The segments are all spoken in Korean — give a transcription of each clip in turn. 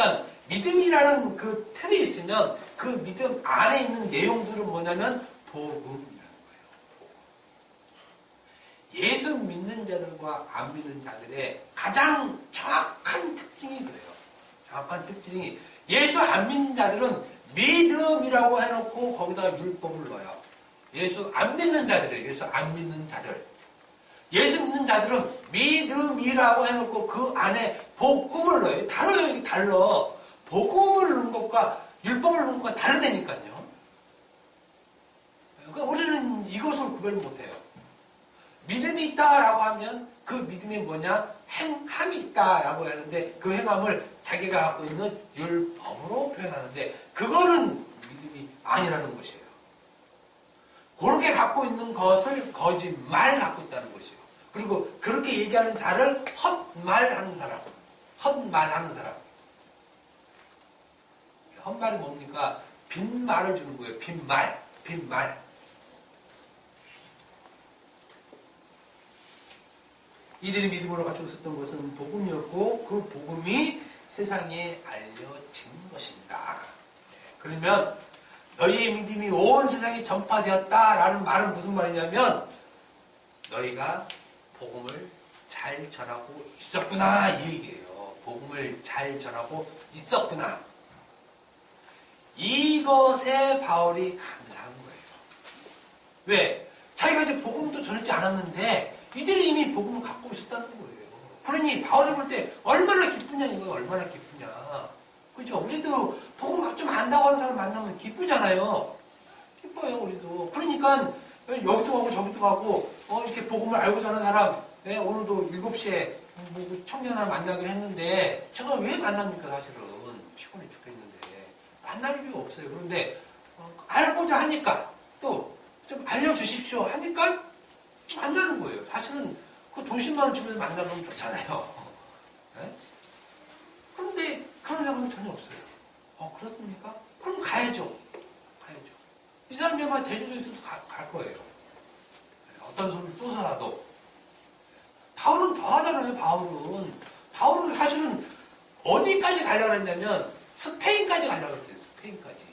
그러니까 믿음이라는 그 틀이 있으면 그 믿음 안에 있는 내용들은 뭐냐면 복음이라는 거예요. 예수 믿는 자들과 안 믿는 자들의 가장 정확한 특징이 그래요. 정확한 특징이 예수 안 믿는 자들은 믿음이라고 해놓고 거기다가 율법을 넣어요. 예수 안 믿는 자들이에요. 예수 안 믿는 자들. 예수 믿는 자들은 믿음이라고 해놓고 그 안에 복음을 넣어요. 달라요. 이게 달라. 복음을 넣은 것과 율법을 넣은 것과 다르다니까요. 그러니까 우리는 이것을 구별 못해요. 믿음이 있다라고 하면 그 믿음이 뭐냐? 행함이 있다라고 하는데 그 행함을 자기가 갖고 있는 율법으로 표현하는데 그거는 믿음이 아니라는 것이에요. 그렇게 갖고 있는 것을 거짓말 갖고 있다는 것이에요. 그리고 그렇게 얘기하는 자를 헛말하는 사람, 헛말하는 사람. 헛말이 뭡니까? 빈말을 주는 거예요. 빈말, 빈말. 이들이 믿음으로 가지고 있었던 것은 복음이었고 그 복음이 세상에 알려진 것입니다. 그러면 너희의 믿음이 온 세상에 전파되었다라는 말은 무슨 말이냐면 너희가 복음을 잘 전하고 있었구나 이 얘기예요. 복음을 잘 전하고 있었구나. 이것에 바울이 감사한 거예요. 왜? 자기가 이제 복음도 전하지 않았는데 이들이 이미 복음을 갖고 있었다는 거예요. 그러니 바울이 볼 때 얼마나 기쁘냐 이거예요. 얼마나 기쁘냐. 그죠? 우리도 복음을 좀 안다고 하는 사람 만나면 기쁘잖아요. 기뻐요 우리도. 그러니까 여기도 가고 저기도 가고 어, 이렇게 복음을 알고 사는 사람 네, 오늘도 7시에 뭐 청년 하나 만나기로 했는데 제가 왜 만납니까 사실은 피곤해 죽겠는데 만날 이유 없어요. 그런데 어, 알고자 하니까 또 좀 알려주십시오 하니까 만나는 거예요. 사실은 그돈 10만 원 주면서 만나면 좋잖아요. 네? 그런데 그런 사람은 전혀 없어요. 어 그렇습니까? 그럼 가야죠. 가야죠. 이 사람이 아마 제주도에서도 가, 갈 거예요. 어떤 소리를 쏘서라도. 바울은 더 하잖아요, 바울은. 바울은 사실은 어디까지 가려고 했냐면 스페인까지 가려고 했어요, 스페인까지.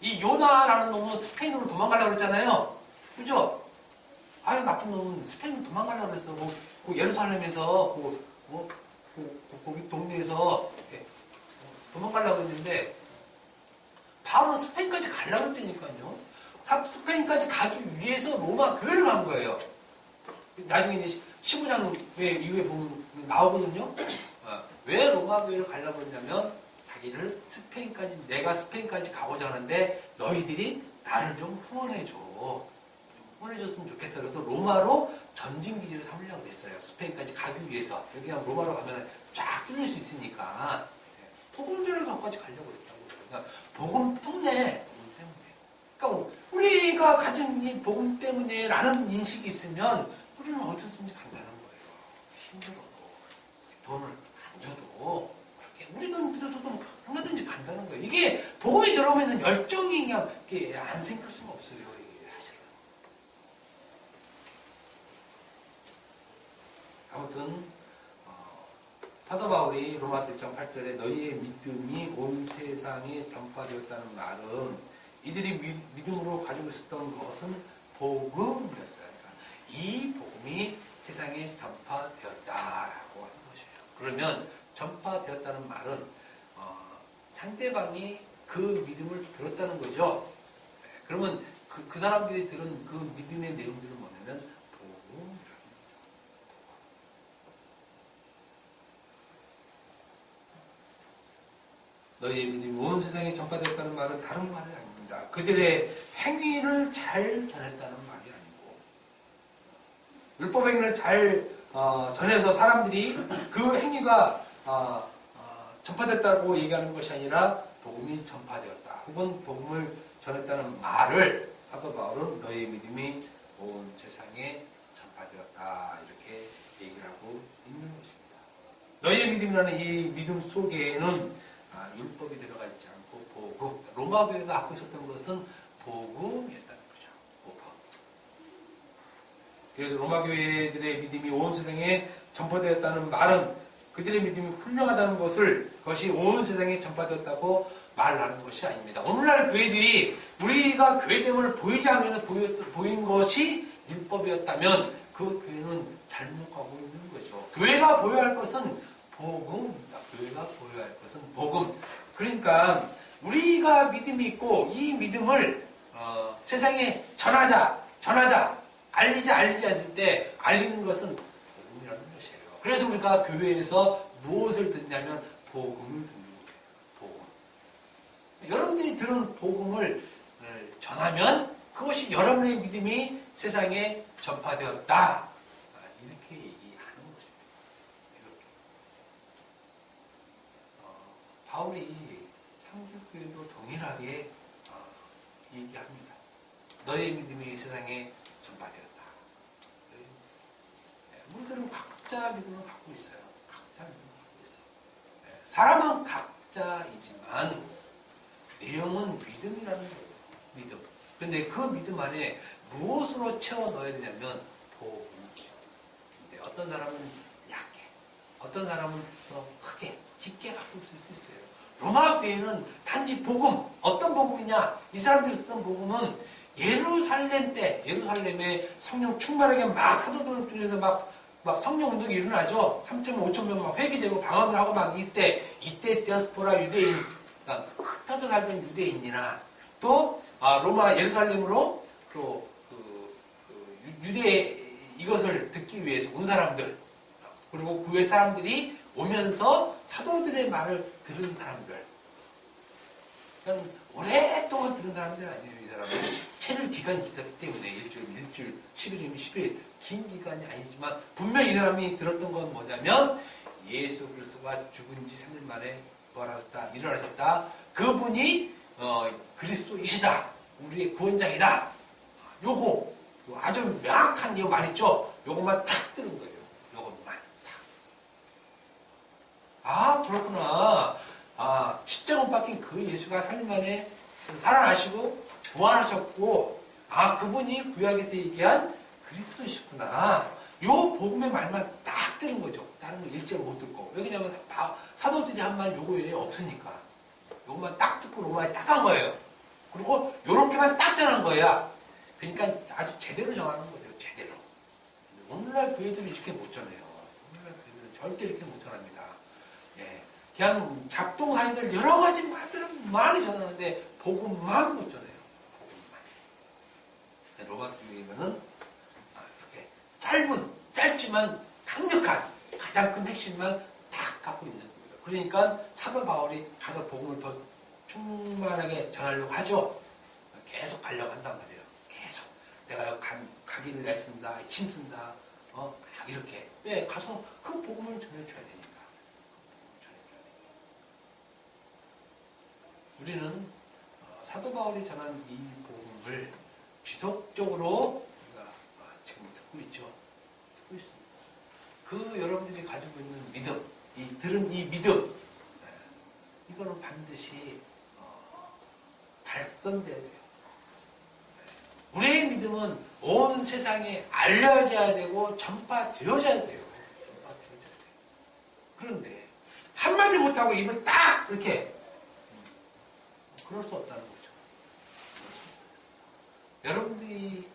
이 요나라는 놈은 스페인으로 도망가려고 했잖아요. 그죠? 아유, 나쁜 놈은 스페인으로 도망가려고 했어. 뭐, 그 예루살렘에서, 그, 뭐, 그, 그, 거기 동네에서 이렇게 도망가려고 했는데, 바울은 스페인까지 가려고 했다니까요. 스페인까지 가기 위해서 로마 교회를 간 거예요. 나중에 이제 15장 이후에 보면 나오거든요. 어, 왜 로마 교회를 가려고 했냐면 자기를 스페인까지 내가 스페인까지 가고자 하는데 너희들이 나를 좀 후원해줘. 좀 후원해줬으면 좋겠어. 그래서 로마로 전진 기지를 삼으려고 했어요. 스페인까지 가기 위해서. 여기 가 로마로 가면 쫙 뚫릴 수 있으니까 복음전을 갖고까지 가려고 했다고. 그러니까 복음 때문에 복음 때문에. 그러니까 우리가 가진 이 복음 때문에 라는 인식이 있으면 우리는 어디든지 간다는 거예요. 힘들어도 돈을 안 줘도 그렇게 우리 돈 들여도 얼마든지 간다는 거예요. 이게 복음이 들어오면 열정이 그냥 안 생길 수가 없어요. 아무튼 어, 사도 바울이 로마서 1장 8절에 너희의 믿음이 온 세상에 전파되었다는 말은 이들이 미, 믿음으로 가지고 있었던 것은 복음이었어요. 그러니까 이 복음이 세상에 전파되었다라고 하는 것이에요. 그러면 전파되었다는 말은 어, 상대방이 그 믿음을 들었다는 거죠. 네, 그러면 그, 그 사람들이 들은 그 믿음의 내용들은 뭐냐면 복음이라는 거죠. 너희의 믿음이 온 세상에 전파되었다는 말은 다른 말이 아 닙니다. 그들의 행위를 잘 전했다는 말이 아니고 율법 행위를 잘 어, 전해서 사람들이 그 행위가 어, 어, 전파됐다고 얘기하는 것이 아니라 복음이 전파되었다. 혹은 복음을 전했다는 말을 사도 바울은 너희의 믿음이 온 세상에 전파되었다. 이렇게 얘기를 하고 있는 것입니다. 너희의 믿음이라는 이 믿음 속에는 아, 율법이 들어가 복음. 로마 교회가 갖고 있었던 것은 복음이었다는 거죠. 복음. 그래서 로마 교회들의 믿음이 온 세상에 전파되었다는 말은 그들의 믿음이 훌륭하다는 것을 그것이 온 세상에 전파되었다고 말하는 것이 아닙니다. 오늘날 교회들이 우리가 교회됨을 보이지 않으면서 보인 것이 율법이었다면 그 교회는 잘못 가고 있는 거죠. 교회가 보여할 것은 복음입니다. 교회가 보여할 것은 복음. 그러니까 우리가 믿음이 있고 이 믿음을 어, 세상에 전하자, 전하자, 알리자, 알리지 않을 때 알리는 것은 복음이라는 것이에요. 그래서 우리가 교회에서 무엇을 듣냐면 복음을 듣는 거예요. 복음. 여러분들이 들은 복음을 어, 전하면 그것이 여러분의 믿음이 세상에 전파되었다. 아, 이렇게 얘기하는 것입니다. 이렇게. 어, 바울이 동일하게 어, 얘기합니다. 너의 믿음이 세상에 전파되었다. 너희- 네, 우리들은 각자 믿음을 갖고 있어요. 각자 믿음을 갖고 있어요. 네, 사람은 각자이지만 내용은 믿음이라는 거예요. 믿음. 근데 그 믿음 안에 무엇으로 채워 넣어야 되냐면 복음. 근데 어떤 사람은 약해. 어떤 사람은 더 크게, 깊게 갖고 있을 수 있어요. 로마 교회는 단지 복음. 어떤 복음이냐? 이 사람들이 쓰던 복음은 예루살렘 때, 예루살렘에 성령 충만하게 막 사도들 중에서 막, 막 성령 운동이 일어나죠. 3천 5천 명막 회개되고 방언을 하고 막 이때, 이때 디아스포라 유대인, 그러니까 흩어져 살던 유대인이나 또 아, 로마 예루살렘으로 또 그, 그 유- 유대 이것을 듣기 위해서 온 사람들 그리고 그외 사람들이 오면서 사도들의 말을 들은 사람들. 오랫동안 들은 사람들 아니에요 이 사람은. 채를 기간이 있었기 때문에 일주일 일주일 10일이면 10일. 긴 기간이 아니지만 분명히 이 사람이 들었던 건 뭐냐면 예수 그리스도가 죽은 지 3일 만에 부활하셨다 일어나셨다. 그분이 어, 그리스도이시다. 우리의 구원자이다. 요거 요 아주 명확한 요말 있죠. 요것만 탁 들은 거예요 요것만 탁. 아 그렇구나. 아 십자가 못 박힌 그 예수가 3일 만에 살아나시고 부활하셨고 아 그분이 구약에서 얘기한 그리스도이시구나. 요 복음의 말만 딱 들은 거죠. 다른 거 일절 못 듣고. 왜냐면 사- 사도들이 한 말 요거 외에 없으니까. 요것만 딱 듣고 로마에 딱한 거예요. 그리고 요렇게만 딱 전한 거야. 그러니까 아주 제대로 정하는 거죠. 제대로. 오늘날 교회들이 이렇게 못 전해요. 오늘날 교회들은 절대 이렇게 못 전합니다 예, 그냥 잡동사니들 여러 가지 말들은 많이 전하는데 복음만 못 전해요. 복음만. 근데 로마 교회는 아, 이렇게 짧은 짧지만 강력한 가장 큰 핵심만 딱 갖고 있는 거예요. 그러니까 사도 바울이 가서 복음을 더 충만하게 전하려고 하죠. 계속 가려고 한단 말이에요. 계속 내가 가, 가기를 애쓴다, 힘쓴다, 어 이렇게 왜 가서 그 복음을 전해줘야 되니까. 우리는 어, 사도 바울이 전한 이 복음을 지속적으로 우리가 어, 지금 듣고 있죠. 듣고 있습니다. 그 여러분들이 가지고 있는 믿음, 이 들은 이 믿음, 네, 이거는 반드시 어, 발전돼야 돼요. 네. 우리의 믿음은 온 세상에 알려져야 되고 전파되어져야 돼요. 전파되어져야 돼요. 그런데 한마디 못하고 입을 딱 이렇게 그럴 수 없다는 거죠. 여러분들이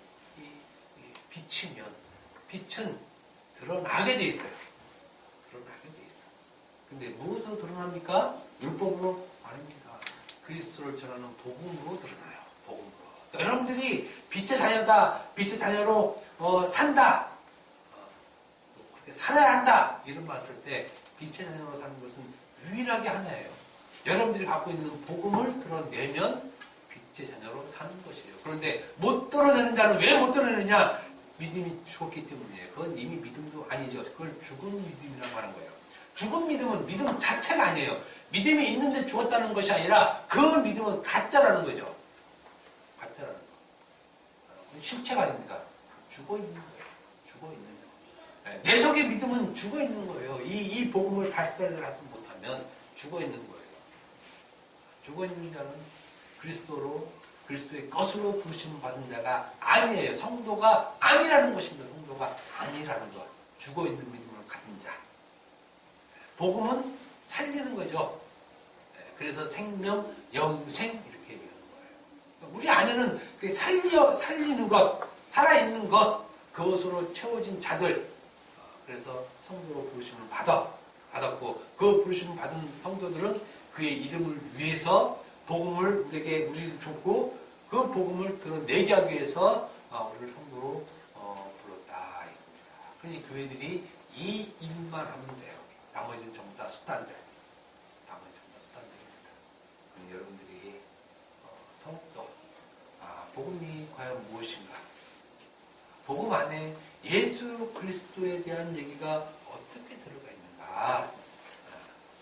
비치면 빛은 드러나게 돼 있어요. 드러나게 돼 있어. 근데 무엇으로 드러납니까? 율법으로 아닙니다. 그리스도를 전하는 복음으로 드러나요. 복음으로. 그러니까 여러분들이 빛의 자녀다, 빛의 자녀로 어, 산다, 어, 살아야 한다 이런 말쓸때 빛의 자녀로 사는 것은 유일하게 하나예요. 여러분들이 갖고 있는 복음을 드러내면 빛의 자녀로 사는 것이에요. 그런데 못 드러내는 자는 왜 못 드러내느냐? 믿음이 죽었기 때문이에요. 그건 이미 믿음도 아니죠. 그걸 죽은 믿음이라고 하는 거예요. 죽은 믿음은 믿음 자체가 아니에요. 믿음이 있는데 죽었다는 것이 아니라 그 믿음은 가짜라는 거죠. 가짜라는 거. 실체가 아닙니다. 죽어 있는 거예요. 죽어 있는 거. 네, 내 속의 믿음은 죽어 있는 거예요. 이, 이 복음을 발설을 하지 못하면 죽어 있는 거예요. 있는 자는 그리스도로 그리스도의 것으로 부르심을 받은 자가 아니에요. 성도가 아니라는 것입니다. 성도가 아니라는 것. 죽어 있는 믿음을 가진 자. 복음은 살리는 거죠. 네, 그래서 생명, 영생 이렇게 얘기하는 거예요. 우리 안에는 그 살려 살리는 것, 살아 있는 것 그것으로 채워진 자들. 어, 그래서 성도로 부르심을 받아 받았고 그 부르심을 받은 성도들은 그의 이름을 위해서 복음을 우리에게 우리를 줬고 그 복음을 드러내게 하기 위해서 어, 우리를 성도로 어, 불렀다. 그러니 교회들이 이 일만 하면 돼요. 나머지는 전부 다 수단들. 나머지 전부 다 수단들입니다. 그럼 여러분들이 어, 더욱더 아, 복음이 과연 무엇인가? 복음 안에 예수 그리스도에 대한 얘기가 어떻게 들어가 있는가? 아,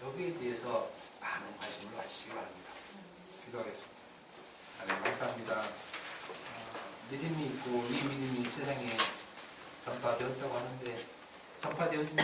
여기에 대해서 많은 관심을 가지시기 바랍니다. 기도하겠습니다. 하나님 감사합니다. 아, 믿음이 있고 이 믿음이 세상에 전파되었다고 하는데 전파되어지는